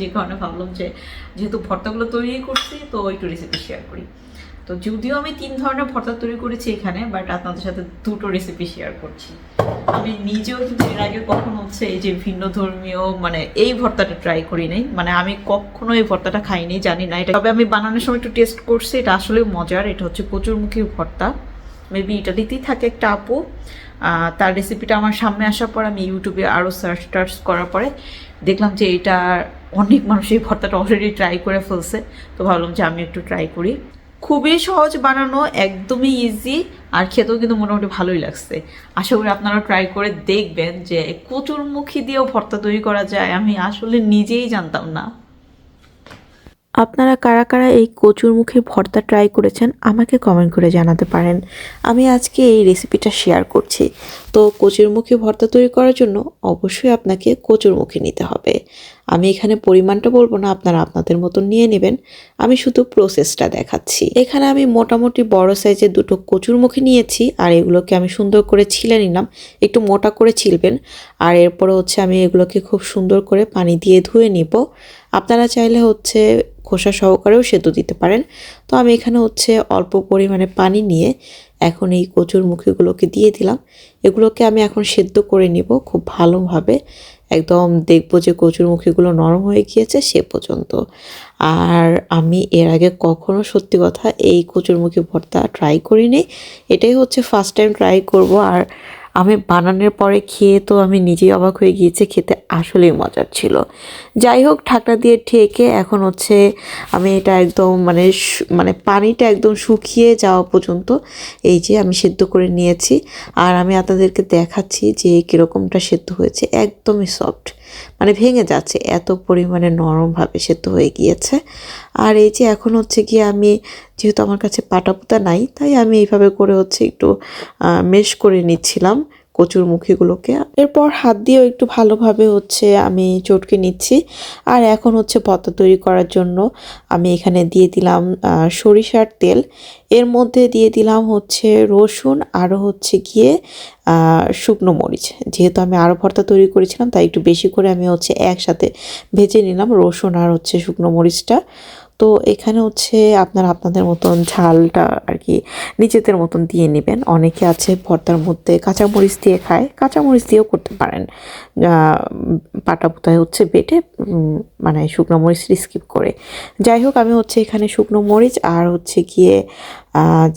যে কারণে ভাবলাম যে যেহেতু ভর্তাগুলো তৈরি করছি, তো একটু রেসিপি শেয়ার করি। তো যদিও আমি তিন ধরনের ভর্তা তৈরি করেছি এখানে বাট আপনাদের সাথে দুটো রেসিপি শেয়ার করছি। আমি নিজেও কিন্তু এর আগে কখনো হচ্ছে এই যে ভিন্ন ধর্মীয় মানে এই ভর্তাটা ট্রাই করি নাই। মানে আমি কখনো এই ভর্তাটা খাইনি, জানি না এটা। তবে আমি বানানোর সময় একটু টেস্ট করছি, এটা আসলে মজার, এটা হচ্ছে কচুরমুখী ভর্তা। মেবি ইটালিতেই থাকে একটা আপু। তার রেসিপিটা আমার সামনে আসার পর আমি ইউটিউবে আরও সার্চ টার্চ করার পরে দেখলাম যে এটা অনেক মানুষ এই ভর্তাটা অলরেডি ট্রাই করে ফেলছে। তো ভাবলাম যে আমি একটু ট্রাই করি। খুবই সহজ বানানো, একদমই ইজি আর খেতেও কিন্তু মোটামুটি ভালোই লাগছে। আশা করি আপনারা ট্রাই করে দেখবেন যে কচুরমুখী দিয়েও ভর্তা তৈরি করা যায়। আমি আসলে নিজেই জানতাম না। আপনারা কারা কারা এই কচুর কচুরমুখীর ভর্তা ট্রাই করেছেন, আমাকে কমেন্ট করে জানাতে পারেন। আমি আজকে এই রেসিপিটা শেয়ার করছি। তো কচুরমুখী ভর্তা তৈরি করার জন্য অবশ্যই আপনাকে কচুরমুখী নিতে হবে। আমি এখানে পরিমাণটা বলব না, আপনারা আপনাদের মতন নিয়ে নেবেন। আমি শুধু প্রসেসটা দেখাচ্ছি। এখানে আমি মোটামুটি বড় সাইজের দুটো কচুরমুখী নিয়েছি, আর এগুলোকে আমি সুন্দর করে ছিলে নিলাম। একটু মোটা করে ছিলবেন, আর এরপরে হচ্ছে আমি এগুলোকে খুব সুন্দর করে পানি দিয়ে ধুয়ে নিব। আপনারা চাইলে হচ্ছে খোসা সহকারেও সেদ্ধ দিতে পারেন। তো আমি এখানে হচ্ছে অল্প পরিমাণে পানি নিয়ে এখন এই কচুর মুখিগুলোকে দিয়ে দিলাম। এগুলোকে আমি এখন সেদ্ধ করে নিব খুব ভালোভাবে। একদম দেখব যে কচুর মুখিগুলো নরম হয়ে গিয়েছে সে পর্যন্ত। আর আমি এর আগে কখনো সত্যি কথা এই কচুরমুখী ভর্তা ট্রাই করিনি। এটাই হচ্ছে ফার্স্ট টাইম ট্রাই করব। আর আমি বানানোর পরে খেয়ে তো আমি নিজেই অবাক হয়ে গিয়েছি, খেতে আসলেই মজার ছিল। যাই হোক, ঢাকনা দিয়ে ঠেকে এখন হচ্ছে আমি এটা একদম মানে মানে পানিটা একদম শুকিয়ে যাওয়া পর্যন্ত এই যে আমি সেদ্ধ করে নিয়েছি। আর আমি আপনাদেরকে দেখাচ্ছি যে কীরকমটা সেদ্ধ হয়েছে। একদমই সফট মানে ভেঙে যাচ্ছে, এত পরিমাণে নরমভাবে সেদ্ধ হয়ে গিয়েছে। আর এই যে এখন হচ্ছে গিয়ে আমি যেহেতু আমার কাছে পাটাপুতা নাই, তাই আমি এইভাবে করে হচ্ছে একটু মেশ করে নিচ্ছিলাম। কচুর মুখিগুলোকে। এরপর হাত দিয়েও একটু ভালোভাবে হচ্ছে আমি চটকে নিচ্ছি। আর এখন হচ্ছে ভর্তা তৈরি করার জন্য আমি এখানে দিয়ে দিলাম সরিষার তেল। এর মধ্যে দিয়ে দিলাম হচ্ছে রসুন আরও হচ্ছে গিয়ে শুকনো মরিচ। যেহেতু আমি আরও ভর্তা তৈরি করেছিলাম, তাই একটু বেশি করে আমি হচ্ছে একসাথে ভেজে নিলাম রসুন আর হচ্ছে শুকনো মরিচটা। তো এখানে হচ্ছে আপনারা আপনাদের মতন ঝালটা আর কি নিজেদের মতন দিয়ে নেবেন। অনেকে আছে ভর্তার মধ্যে কাঁচামরিচ দিয়ে খায়, কাঁচামরিচ দিয়েও করতে পারেন। পাটা পুতায় হচ্ছে বেটে মানে শুকনো মরিচ স্কিপ করে। যাই হোক, আমি হচ্ছে এখানে শুকনো মরিচ আর হচ্ছে গিয়ে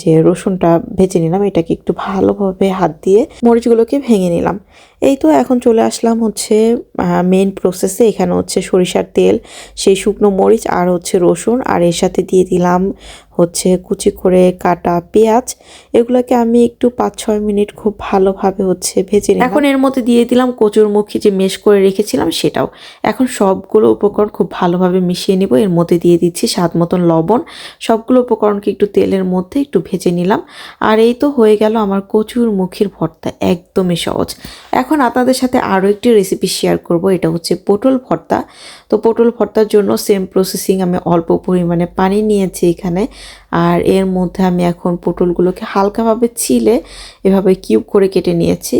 যে রসুনটা ভেজে নিলাম, এটাকে একটু ভালোভাবে হাত দিয়ে মরিচগুলোকে ভেঙে নিলাম। এই তো এখন চলে আসলাম হচ্ছে মেন প্রসেসে এখানে হচ্ছে সরিষার তেল, সেই শুকনো মরিচ আর হচ্ছে রসুন, আর এর সাথে দিয়ে দিলাম হচ্ছে কুচি করে কাটা পেঁয়াজ, এগুলোকে আমি একটু পাঁচ ছয় মিনিট খুব ভালোভাবে হচ্ছে ভেজে এখন এর মধ্যে দিয়ে দিলাম কচুরমুখী যে মেশ করে রেখেছিলাম সেটাও। এখন সবগুলো উপকরণ খুব ভালোভাবে মিশিয়ে নিব। এর মধ্যে দিয়ে দিচ্ছি স্বাদ মতন লবণ। সবগুলো উপকরণকে একটু তেলের মধ্যে একটু ভেজে নিলাম। আর এই তো হয়ে গেল আমার কচুর মুখির ভর্তা, একদমই সহজ। এখন আপনাদের সাথে আরও একটি রেসিপি শেয়ার করব। এটা হচ্ছে পটল ভর্তা। তো পটল ভর্তার জন্য সেম প্রসেসিং আমি অল্প পরিমাণে পানি নিয়েছি এখানে। আর এর মধ্যে আমি এখন পটলগুলোকে হালকাভাবে ছিলে এভাবে কিউব করে কেটে নিয়েছি।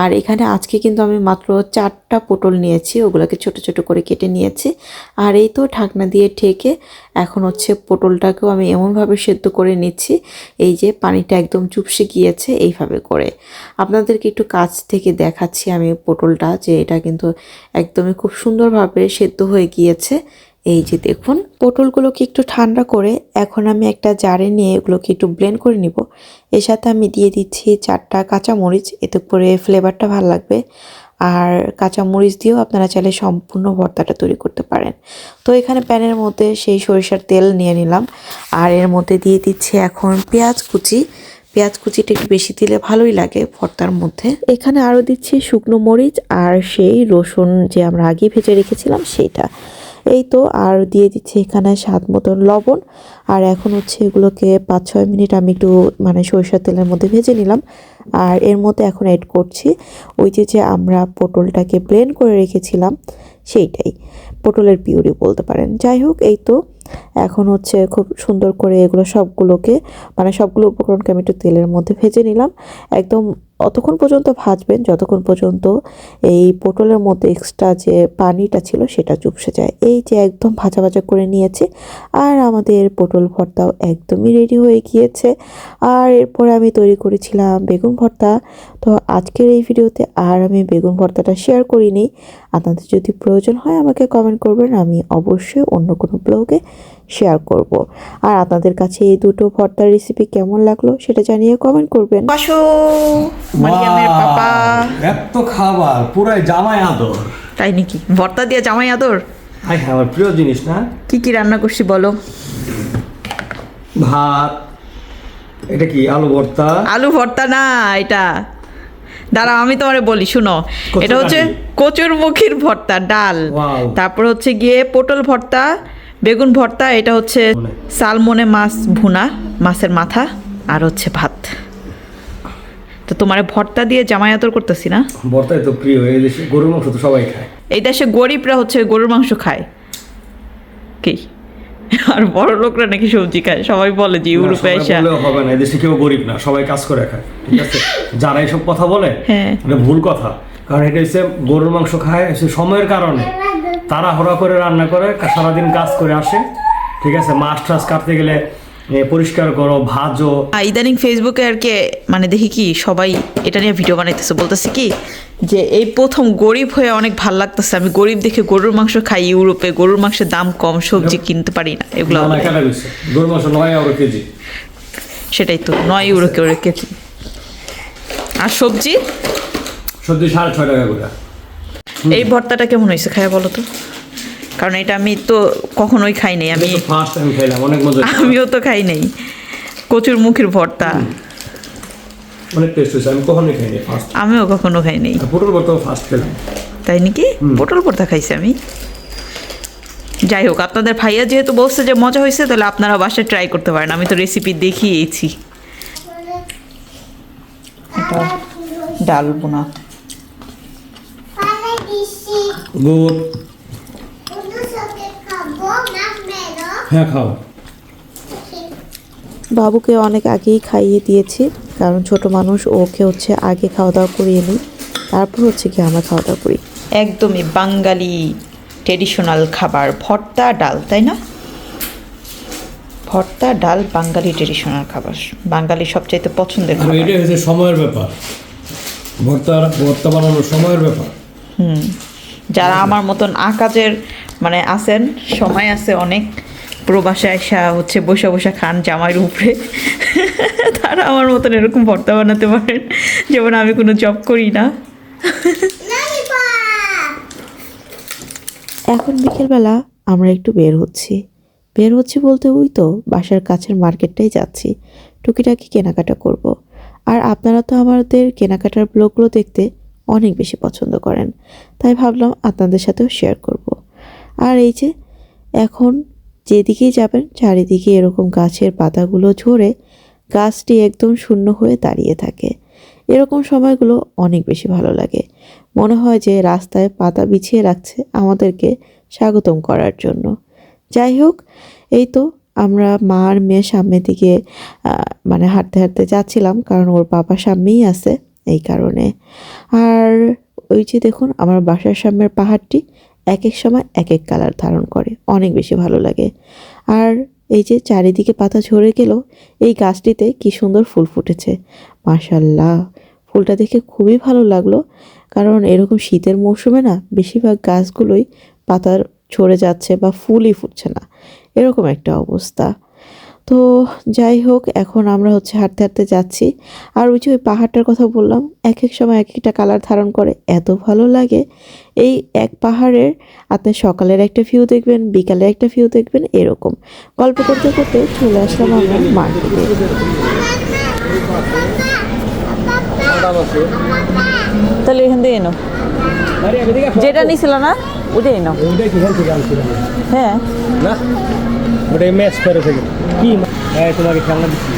আর এখানে আজকে কিন্তু আমি মাত্র চারটা পটল নিয়েছি, ওগুলোকে ছোট ছোট করে কেটে নিয়েছি। আর এই তো ঢাকনা দিয়ে ঠেকে এখন হচ্ছে পটলটাকেও আমি এমনভাবে সেদ্ধ করে নিচ্ছি, এই যে পানিটা একদম চুপসে গিয়েছে এইভাবে করে। আপনাদেরকে একটু কাছ থেকে দেখাচ্ছি আমি পটলটা, যে এটা কিন্তু একদমই খুব সুন্দরভাবে সেদ্ধ হয়ে গিয়েছে। এই যে দেখুন, পটলগুলোকে একটু ঠান্ডা করে এখন আমি একটা জারে নিয়ে এগুলোকে একটু ব্লেন্ড করে নিব। এর সাথে আমি দিয়ে দিচ্ছি চারটা কাঁচামরিচ, এতে করে ফ্লেভারটা ভালো লাগবে। আর কাঁচামরিচ দিয়েও আপনারা চাইলে সম্পূর্ণ ভর্তাটা তৈরি করতে পারেন। তো এখানে প্যানের মধ্যে সেই সরিষার তেল নিয়ে নিলাম। আর এর মধ্যে দিয়ে দিচ্ছি এখন পেঁয়াজ কুচি। পেঁয়াজ কুচিটা একটু বেশি দিলে ভালোই লাগে ভর্তার মধ্যে। এখানে আরও দিচ্ছি শুকনো মরিচ আর সেই রসুন যে আমরা আগে ভেজে রেখেছিলাম, সেইটা। এই তো, আর দিয়ে দিচ্ছি এখানে স্বাদ মতন লবণ। আর এখন হচ্ছে এগুলোকে পাঁচ ছয় মিনিট আমি একটু মানে সরিষার তেলের মধ্যে ভেজে নিলাম। আর এর মধ্যে এখন অ্যাড করছি ওই যে যে আমরা পটলটাকে ব্লেন্ড করে রেখেছিলাম, সেইটাই। পটলের পিউরি বলতে পারেন। যাই হোক, এই তো। এখন হচ্ছে খুব সুন্দর করে এগুলো সবগুলোকে মানে সবগুলো উপকরণকে আমি একটু তেলের মধ্যে ভেজে নিলাম। একদম অতক্ষণ পর্যন্ত ভাজবেন, যতক্ষণ পর্যন্ত এই পটলের মধ্যে এক্সট্রা যে পানিটা ছিল সেটা চুপসে যায়। এই যে একদম ভাজা ভাজা করে নিয়েছে আর আমাদের পটল ভর্তাও একদমই রেডি হয়ে গিয়েছে। আর এরপরে আমি তৈরি করেছিলাম বেগুন ভর্তা। তো আজকের এই ভিডিওতে আর আমি বেগুন ভর্তাটা শেয়ার করিনি। আপনাদের যদি প্রয়োজন হয় আমাকে কমেন্ট করবেন, আমি অবশ্যই অন্য কোনো ব্লগে শেয়ার করব। আর আপনাদের কাছে এই দুটো ভর্তার রেসিপি কেমন লাগল সেটা জানিয়ে কমেন্ট করবেন। পাশো মারিয়ামের পাপা। এত খাবার পুরাই জামাই আদর। তাই নাকি? ভর্তা দিয়ে জামাই আদর? হাই আমার প্রিয় জিনিস না? কি কি রান্না করছি বলো? ভাত এটা কি আলু ভর্তা? আলু ভর্তা না এটা। দাঁড়া আমি তোমারে বলি শুনো। এটা হচ্ছে। কচুর মুখির ভর্তা ডাল। তারপর হচ্ছে গিয়ে পটল ভর্তা বেগুন ভর্তা এটা হচ্ছে সালমনে মাছ ভুনা মাছের মাথা আর হচ্ছে ভাত। তো তোমার ভর্তা দিয়ে জামায়াতর করতেছি না? ভর্তাই তো প্রিয় এই দেশে গরুর মাংস তো সবাই খায়। এই দেশে গরিবরা হচ্ছে গরুর মাংস খায়। কি? আর বড় লোকরা নাকি সবজি খায় সবাই বলে যে ইউরোপে এসে বললেও হবে না এদেশে কেউ গরিব না সবাই কাজ করে খায় ঠিক আছে? যারা এইসব কথা বলে হ্যাঁ। এটা ভুল কথা। কারণ এটা হচ্ছে গরুর মাংস খায় সময়ের কারণে। তারা হরা করে রান্না করে সারাদিন কাজ করে আসে। ঠিক আছে? মাছ টাছ কাটতে গেলে পরিষ্কার করো ভাজো। ইদানিং ফেসবুকে আর কি মানে দেখি কি সবাই এটা নিয়ে ভিডিও বানাইতেছে। বলতেছে কি যে এই প্রথম গরিব হয়ে অনেক ভালো লাগতেছে। আমি গরিব দেখে গরুর মাংস খাই ইউরোপে গরুর মাংসের দাম কম সবজি কিনতে পারি না। এগুলো গরুর মাংস নয় এগারো কেজি। সেটাই তো নয় ইউরো করে কেজি। আর সবজি? সবজি সাড়ে ছয় টাকা করে। এই ভর্তাটা কেমন হয়েছে? খায়া বলো তো। কারণ এটা আমি তো কখনোই খাই নাই। আমি। আমিও তো খাই নাই। কচুর মুখের ভর্তা। অনেক টেস্ট হয়েছে আমি কখনোই খাইনি ফার্স্ট আমিও কখনো খাই নাই। পটল ভর্তা ফার্স্ট খেলাম। তাই নাকি? পটল ভর্তা খাইছি আমি। যাই হোক আপনাদের ভাইয়া যেহেতু বলছে যে মজা হয়েছে তাহলে আপনারা বাসায় ট্রাই করতে পারেন। আমি তো রেসিপি দেখিয়েছি। ডাল বোনা. গুড. হ্যাঁ খাও। বাবুকে অনেক আগেই খাইয়ে দিয়েছি কারণ ছোট মানুষ ওকে হচ্ছে আগে খাওয়া দাওয়া করিয়ে নিই। তারপর হচ্ছে কি আমরা খাওয়া দাওয়া করি। একদমই বাঙালি ট্রেডিশনাল খাবার ভর্তা ডাল তাই না? ভর্তা ডাল বাঙালি ট্রেডিশনাল খাবার বাঙালি সবচাইতে পছন্দের খাবার। এটা হচ্ছে সময়ের ব্যাপার। ভর্তা ভর্তা বানানোর সময়ের ব্যাপার। যারা আমার মতন আকাজের মানে আছেন, সময় আছে অনেক, প্রবাসে আসা হচ্ছে বসে বসে খান জামাইয়ের উপরে। তারা আমার মতন এরকম ভর্তা বানাতে পারেন, যেমন আমি কোনো জব করি না। এখন বিকেলবেলা আমরা একটু বের হচ্ছি। বের হচ্ছি বলতে ওই তো বাসার কাছের মার্কেটটাই যাচ্ছি। টুকিটাকি কেনাকাটা করব। আর আপনারা তো আমাদের কেনাকাটার ব্লগগুলো দেখতে অনেক বেশি পছন্দ করেন। তাই ভাবলাম আপনাদের সাথেও শেয়ার করব। আর এই যে, এখন যেদিকেই যাবেন, চারিদিকে এরকম গাছের পাতাগুলো ঝরে গাছটি একদম শূন্য হয়ে দাঁড়িয়ে থাকে। এরকম সময়গুলো অনেক বেশি ভালো লাগে। মনে হয় যে রাস্তায় পাতা বিছিয়ে রাখছে আমাদেরকে স্বাগতম করার জন্য। যাই হোক, এই তো আমরা মা আর মেয়ের সামনের দিকে মানে হাঁটতে হাঁটতে যাচ্ছিলাম, কারণ ওর বাবা সামনেই আছে এই কারণে। আর ওই যে দেখুন, আমার বাসার সামনের পাহাড়টি এক এক সময় এক এক কালার ধারণ করে। অনেক বেশি ভালো লাগে। আর এই যে চারিদিকে পাতা ঝরে গেল, এই গাছটিতে কি সুন্দর ফুল ফুটেছে। মাশাল্লাহ ফুলটা দেখে খুবই ভালো লাগল। কারণ এরকম শীতের মৌসুমে না, বেশিরভাগ গাছগুলোই পাতার ঝরে যাচ্ছে বা ফুলই ফুটছে না। এরকম একটা অবস্থা। তো যাই হোক এখন আমরা হচ্ছে হাঁটতে হাঁটতে যাচ্ছি। আর ওই যে ওই পাহাড়টার কথা বললাম এক এক সময় এক একটা কালার ধারণ করে এত ভালো লাগে। এই এক পাহাড়ের আপনি সকালের একটা ভিউ দেখবেন বিকালের একটা ভিউ দেখবেন এরকম। গল্প করতে করতে চলে আসলাম আমরা মার্কেটে। তাহলে এখান থেকে এনো। যেটা নিছিল না ওটাই আনছিলাম হ্যাঁ না ওটাই ম্যাচ করে থেকে কি হ্যাঁ তোমাকে খেলনা দিচ্ছি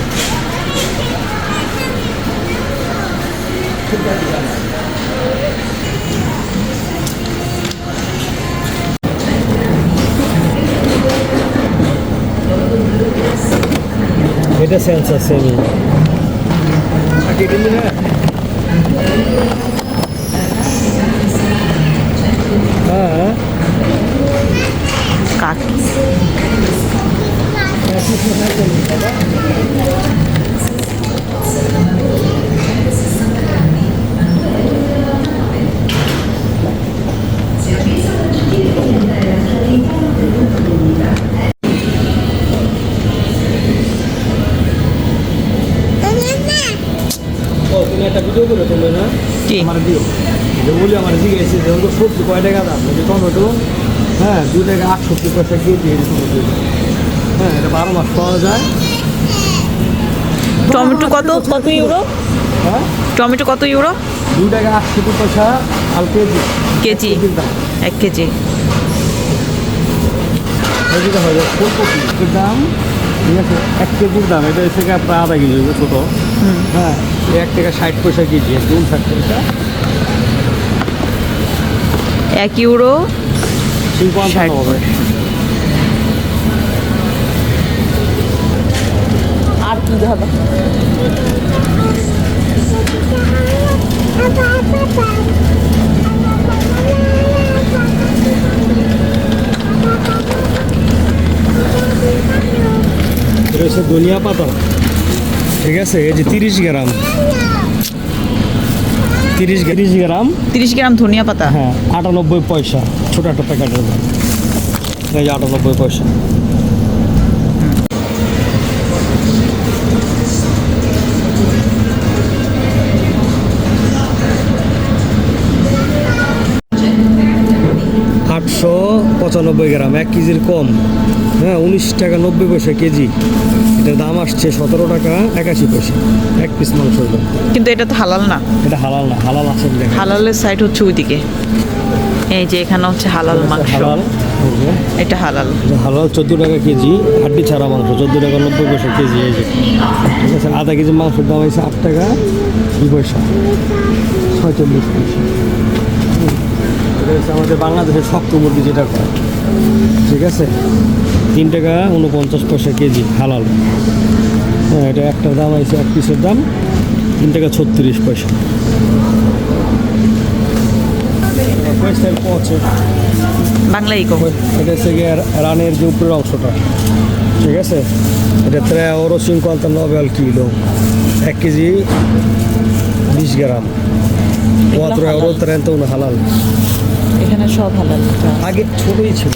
এটা সেন্স আছে আমি হ্যাঁ কাকি ও তুমি একটা ভিডিও করে তোমরা না কি? আমার দিও যে বলি আমার জিজ্ঞেস যে ওগুলো সবজি কয় টাকা দাম যে টমেটো হ্যাঁ দু টাকা আটষট্টি পয়সা কেজি এরকম দিয়ে দেয়। হ্যাঁ এটা বারো মাস পাওয়া যায়। টমেটো কত? কত ইউরো? হ্যাঁ? টমেটো কত ইউরো? দু টাকা আটষট্টি পয়সা আর কেজি। কেজি? দাম। এক কেজি। ফুলকপির দাম ঠিক আছে এক কেজির দাম। এটা হচ্ছে প্রায় আধা কেজি ছোটো হ্যাঁ এক টাকা ষাট পয়সা কেজি একদম ষাট পয়সা। এক ইউরো সেই পঞ্চান্ন হবে আর কি হবে এটা হচ্ছে ধনিয়া পাতা ঠিক আছে এই যে তিরিশ গ্রাম তিরিশ তিরিশ গ্রাম তিরিশ গ্রাম ধনিয়া পাতা হ্যাঁ আটানব্বই পয়সা ছোটো একটা প্যাকেটের দাম এই যে আটানব্বই পয়সা পঁচানব্বই গ্রাম এক কেজির কম। হ্যাঁ উনিশ টাকা নব্বই পয়সা কেজি। এটার দাম আসছে সতেরো টাকা একাশি পয়সা এক পিস মাংস কিন্তু এটা তো হালাল না। এটা হালাল না হালাল আছে হালালের সাইড হচ্ছে ওইদিকে। এই যে এখানে হচ্ছে হালাল মাংস। হালাল এটা হালাল। হালাল চোদ্দ টাকা কেজি হাড্ডি ছাড়া মাংস চোদ্দ টাকা নব্বই পয়সা কেজি এই যে। ঠিক আছে আধা কেজি মাংসের দাম হয়েছে আট টাকা দুই পয়সা ছয়চল্লিশ পয়সা। এটা হচ্ছে আমাদের বাংলাদেশের শক্ত মুরগি যেটা কয়। ঠিক আছে? তিন টাকা উনপঞ্চাশ পয়সা কেজি হালাল। হ্যাঁ এটা একটার দাম হয়েছে এক পিসের দাম তিন টাকা ছত্রিশ পয়সা। পয়সার পৌঁছে বাংলাই কো এটা হচ্ছে গিয়ে রানের যে উপরের অংশটা। ঠিক আছে? এটা tre euro 59 al kilo এক কেজি বিশ গ্রাম। cuatro euro 31 হালাল। এখানে সব হালাল আগে ছোটই ছিল।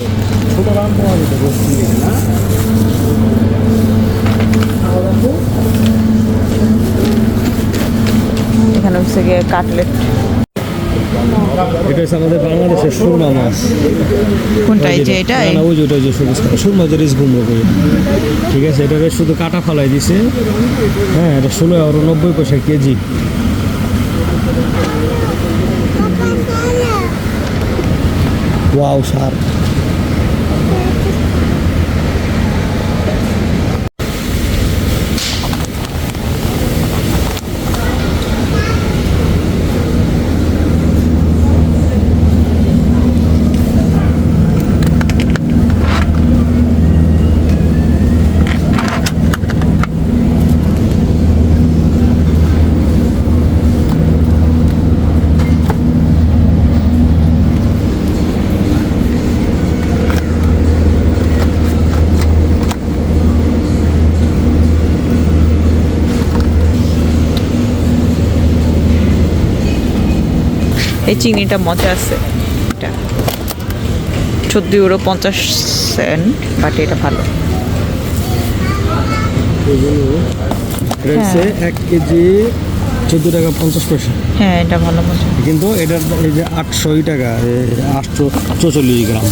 ছোট দাম পাওয়া যেত বস্তি না? এখানে হচ্ছে গিয়ে কাটলেট। এটা হচ্ছে আমাদের বাংলাদেশের সুরমা মাছ। কোনটা এই যে এটা? না, ওই যে ওটা যে সবুজ সুরমা যে রিস করে। ঠিক আছে এটা শুধু কাটা ফালাই দিছে। হ্যাঁ এটা ষোলো এগারো নব্বই পয়সা কেজি। Wow, sarap. এই চিনিটা মজা আছে। এটা চোদ্দ ইউরো পঞ্চাশ সেন্ট বাট এটা ভালো। এটা এক কেজি চোদ্দ টাকা পঞ্চাশ পয়সা। হ্যাঁ এটা ভালো মজা। কিন্তু এটার এই যে আটশোই টাকা আটশো চৌচল্লিশ গ্রাম।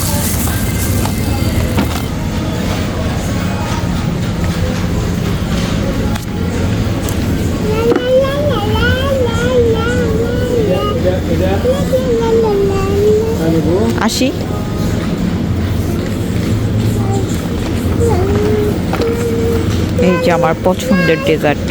আসি এই যে আমার পছন্দের ডেজার্ট